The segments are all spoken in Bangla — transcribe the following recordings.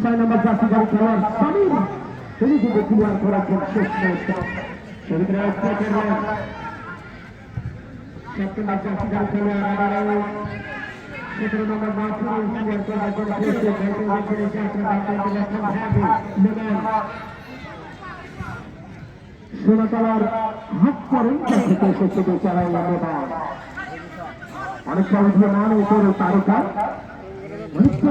ছয় নম্বর জার্সি গাড়ি খেলোয়াড় সামিম তিনি কিন্তু ক্লিয়ার করেছেন শেষ ম্যাচটা সেদিকে স্ট্রাইকার ক্যাপ্টেন জার্সি খেলোয়াড় আবারও সতেরো নম্বর মাহফুজ ক্লিয়ার করার জন্য চেষ্টা করতে সোনাতলার হাত এসেছে বেচারা নেবা অনেকটা উঠমান উপর তারকা। অনেকটা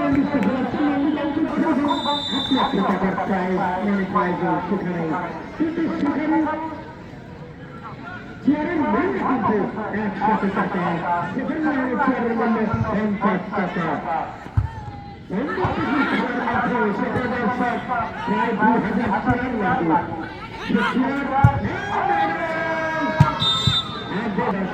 কিছু তারা পুরস্কার বিশেষ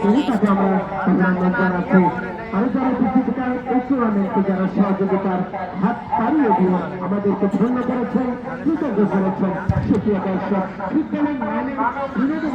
তিনি তাকে আমরা অভিনন্দন জানাচ্ছি আরও যারা উপস্থিতকার এই টুর্নামেন্টে যারা সহযোগিতার হাত পাড়িয়ে দিয়ে আমাদেরকে ধন্য করেছেন কৃতজ্ঞ করেছেন সুপ্রিয় দর্শক বিদ্যালয় মানে বিনোদন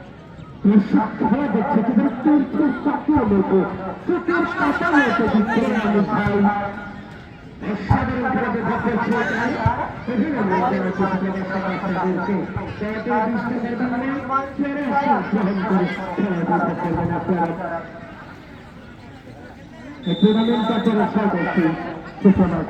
খেলা দেখছে কিন্তু তোর কাকুর মতো চোখের কাটা মতো দিচ্ছে আমি ভাই সাধারণ খেলাতে দেখেছি বিভিন্ন লোকেরা ছোট বাচ্চাদেরকে তাদের বিশ টাকার বিনিময়ে আসে গ্রহণ করে খেলা দেখতে পারবেন আপনারা এই টুর্নামেন্টটা যারা সদস্য সুপ্রভাত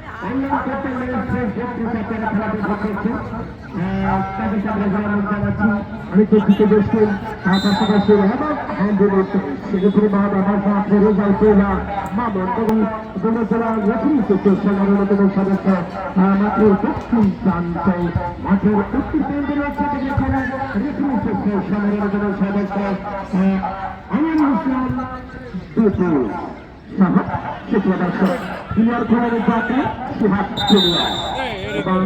সুপ্রিয় দর্শক অনলাইন করতে আপনারা খেলাতে দেখেছেন তাদেরকে আমরা জানানো জানাচ্ছি আমি দুঃখিত দোষী পাশাপাশি এবং আন্দোলন সেক্ষেত্রে মা বাবার সাথে রেজাল পেলা মামন এবং জনতলা রেফারি সেকশনের অন্যতম সদস্য মাঠের পশ্চিম প্রান্তে। মাঠের উত্তর প্রান্তে রয়েছে যেখানে রেফারি সেকশনের অন্যতম সদস্য আমিরুল ইসলাম। দুটো সহ সুপ্রদর্শক ক্লিয়ার করার জাতি সুহাস এবং